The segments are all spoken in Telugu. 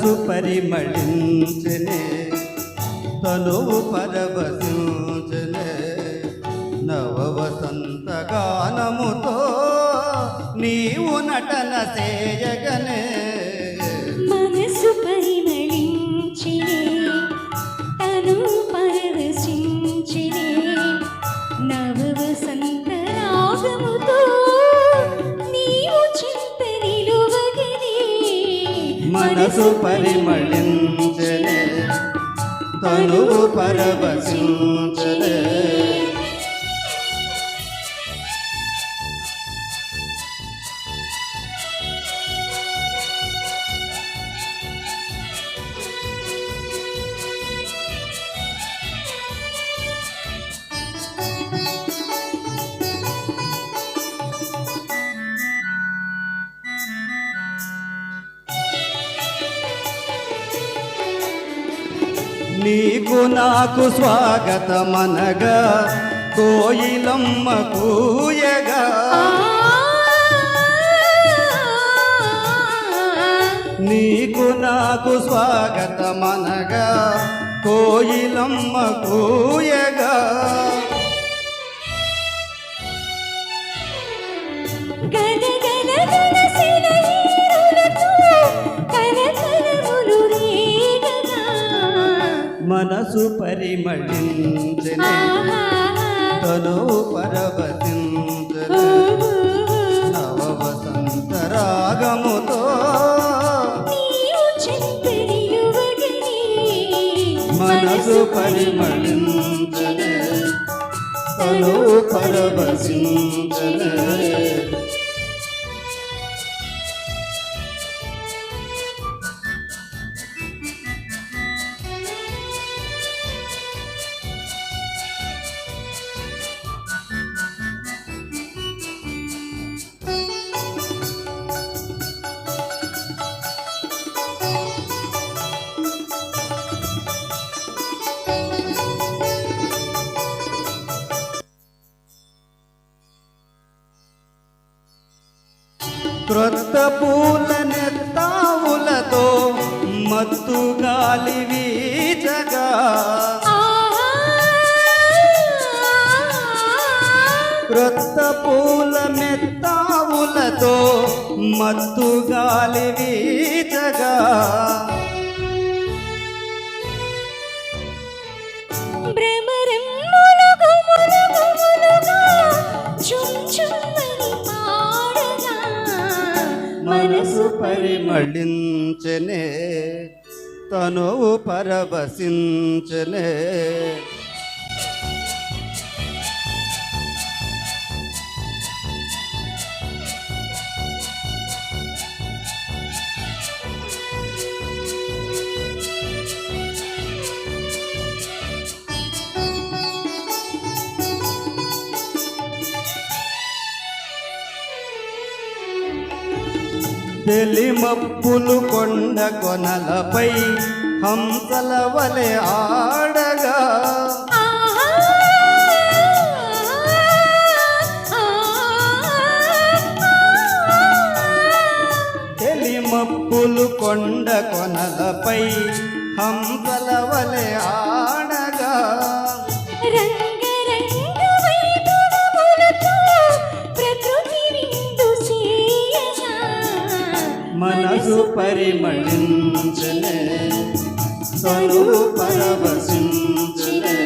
మనసు పరిమళించనే తనువు పరవశించనే నవ వసంత గానముతో నీవు నటన చేయగనే. మనసు పరిమళించినే తనువు మనసు పరిమళించనే తనువు పరవశించనే నీకు నాకు స్వాగతమనగా కోయిలమ్మ కూయగా నీకు నాకు స్వాగతమనగా కోయిలమ్మ కూయగా గన మనసు పరిమళించని తను పరవశించనే నవ వసంత రాగముతో మనసు పరిమళించనే తను పరవశించనే క్రొత్త పూల నెత్తావులతో మత్తు గాలి వీచగా. క్రొత్త పూల మెత్తావులతో మత్తు గాలి వీచగా. మళ్ళించనే తనువు పరవశించనే తెలిమప్పులు కొండ కొనలపై హంసల వలె ఆడగా. తెలిమప్పులు కొండ కొనలపై హంసల వలె మనసు పరిమళించనే తను పరవశించనే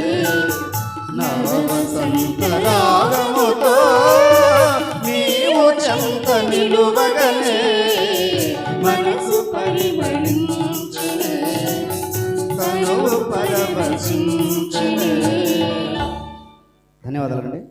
నవ నీవు చెంత నిలువగనే మనసు పరిమళించనే తను పరవశించనే ధన్యవాదాలండి.